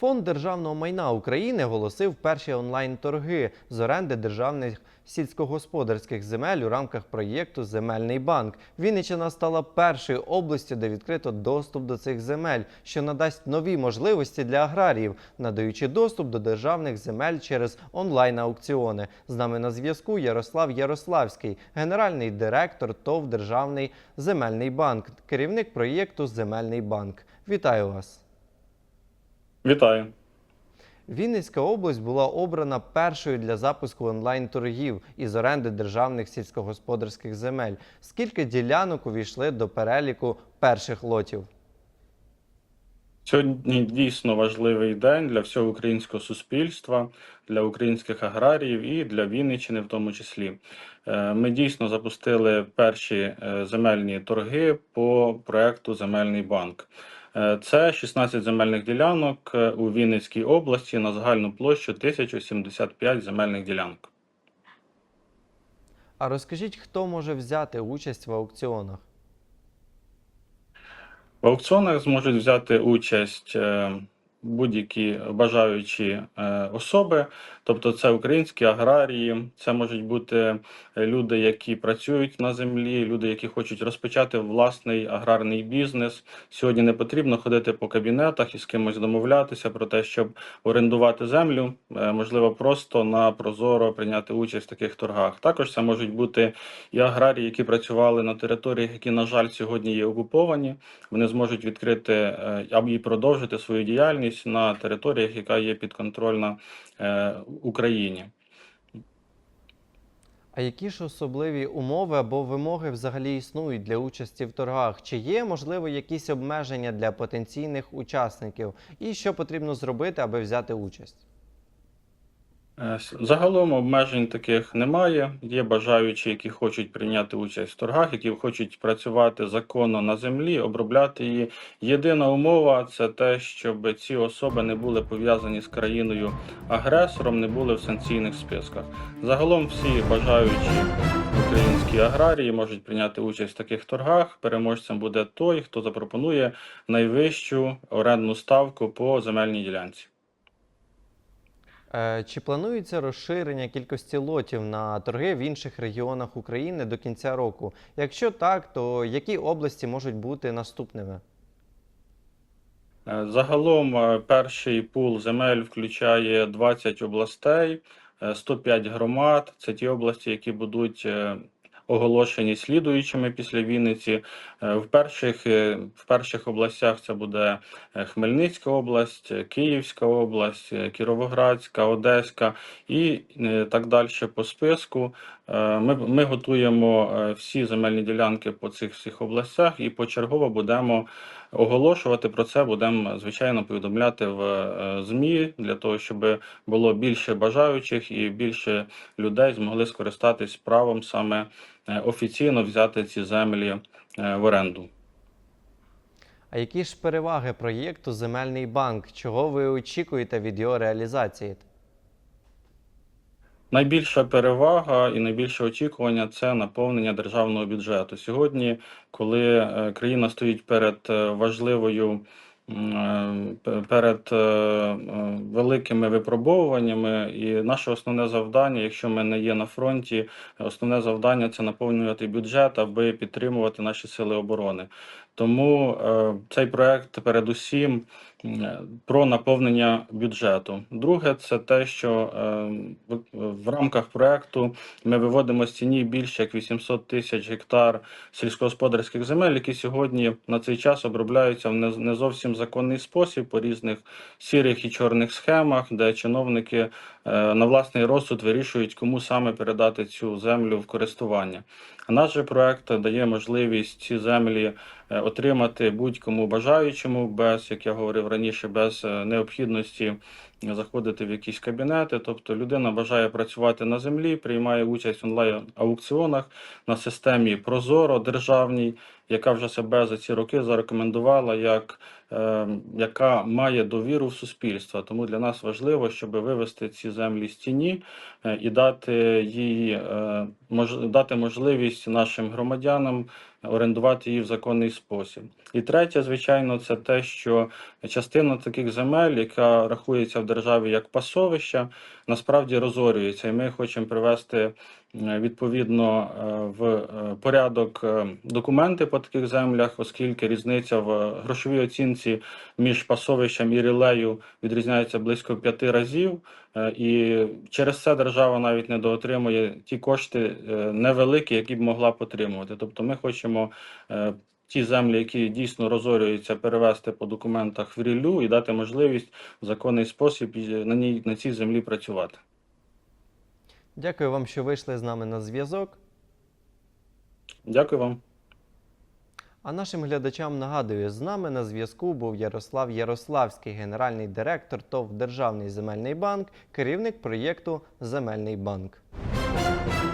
Фонд державного майна України оголосив перші онлайн-торги з оренди державних сільськогосподарських земель у рамках проєкту Земельний банк. Вінниччина стала першою областю, де відкрито доступ до цих земель, що надасть нові можливості для аграріїв, надаючи доступ до державних земель через онлайн-аукціони. З нами на зв'язку Ярослав Ярославський, генеральний директор ТОВ Державний земельний банк, керівник проєкту Земельний банк. Вітаю вас! Вітаю. Вінницька область була обрана першою для запуску онлайн-торгів із оренди державних сільськогосподарських земель. Скільки ділянок увійшли до переліку перших лотів? Сьогодні дійсно важливий день для всього українського суспільства, для українських аграріїв і для Вінниччини в тому числі. Е, Ми дійсно запустили перші е, земельні торги по проекту Земельний банк. Е, Це 16 земельних ділянок е, у Вінницькій області на загальну площу 1075 земельних ділянок. А розкажіть, хто може взяти участь в аукціонах? В аукціонах зможуть взяти участь е, будь-які бажаючі е, особи, тобто це українські аграрії, це можуть бути люди, які працюють на землі, люди, які хочуть розпочати власний аграрний бізнес. Сьогодні не потрібно ходити по кабінетах і з кимось домовлятися про те, щоб орендувати землю. Е, Можливо, просто на прозоро прийняти участь в таких торгах. Також це можуть бути і аграрії, які працювали на територіях, які, на жаль, сьогодні є окуповані. Вони зможуть відкрити е, або і продовжити свою діяльність на територіях, яка є підконтрольна е, Україні. А які ж особливі умови або вимоги взагалі існують для участі в торгах? Чи є, можливо, якісь обмеження для потенційних учасників? І що потрібно зробити, аби взяти участь? Е, Загалом обмежень таких немає. Є бажаючі, які хочуть прийняти участь в торгах, які хочуть працювати законно на землі, обробляти її. Єдина умова це те, щоб ці особи не були пов'язані з країною агресором, не були в санкційних списках. Загалом всі бажаючі українські аграрії можуть прийняти участь в таких торгах. Переможцем буде той, хто запропонує найвищу орендну ставку по земельній ділянці. Е, Чи планується розширення кількості лотів на торги в інших регіонах України до кінця року? Якщо так, то які області можуть бути наступними? Е, Загалом е, перший пул земель включає 20 областей, е, 105 громад. Це ті області, які будуть оголошені слідуючими після Вінниці. Е, В перших, е, в перших областях це буде е, Хмельницька область, Київська область, Кіровоградська, Одеська і так далі по списку. Ми, ми готуємо всі земельні ділянки по цих всіх областях і почергово будемо оголошувати про це, будемо звичайно повідомляти в е, ЗМІ для того, щоб було більше бажаючих і більше людей змогли скористатись правом саме е, офіційно взяти ці землі е, в оренду. А які ж переваги проєкту Земельний банк? Чого ви очікуєте від його реалізації? Найбільша перевага і найбільше очікування це наповнення державного бюджету. Сьогодні, коли е, країна стоїть перед е, важливою е, пе- перед великими випробовуваннями, і наше основне завдання, якщо ми не є на фронті, основне завдання це наповнювати бюджет, аби підтримувати наші сили оборони. Тому цей проект передусім про наповнення бюджету. Друге, це те, що е, в, рамках проекту ми виводимо з ціні більше як 800 тисяч гектар сільськогосподарських земель, які сьогодні на цей час обробляються в не, не зовсім законний спосіб по різних сірих і чорних схемах, де чиновники е, на власний розсуд вирішують, кому саме передати цю землю в користування. Наш же проект дає можливість ці землі е, отримати будь-кому бажаючому, без, як я говорив раніше, без е, необхідності заходити в якісь кабінети. Тобто людина бажає працювати на землі, приймає участь в онлайн-аукціонах на системі Прозоро державній, яка вже себе за ці роки зарекомендувала як яка має довіру в суспільства. Тому для нас важливо, щоб вивести ці землі з тіні е, і дати її е, дати можливість нашим громадянам орендувати її в законний спосіб. І третє, звичайно, це те, що частина таких земель, яка рахується в державі як пасовища, насправді розорюється, і ми хочемо привести е, відповідно е, в е, порядок е, документи по таких землях, оскільки різниця в грошовій оцінці між пасовищем і рілею відрізняється близько п'яти разів. Е, І через це держава навіть не доотримує ті кошти е, невеликі, які б могла б отримувати. Тобто ми хочемо е, ті землі, які дійсно розорюються, перевести по документах в ріллю і дати можливість в законний спосіб на ній на цій землі працювати. Дякую вам, що вийшли з нами на зв'язок. Дякую вам. А нашим глядачам нагадую, з нами на зв'язку був Ярослав Ярославський, генеральний директор ТОВ Державний земельний банк, керівник проєкту Земельний банк.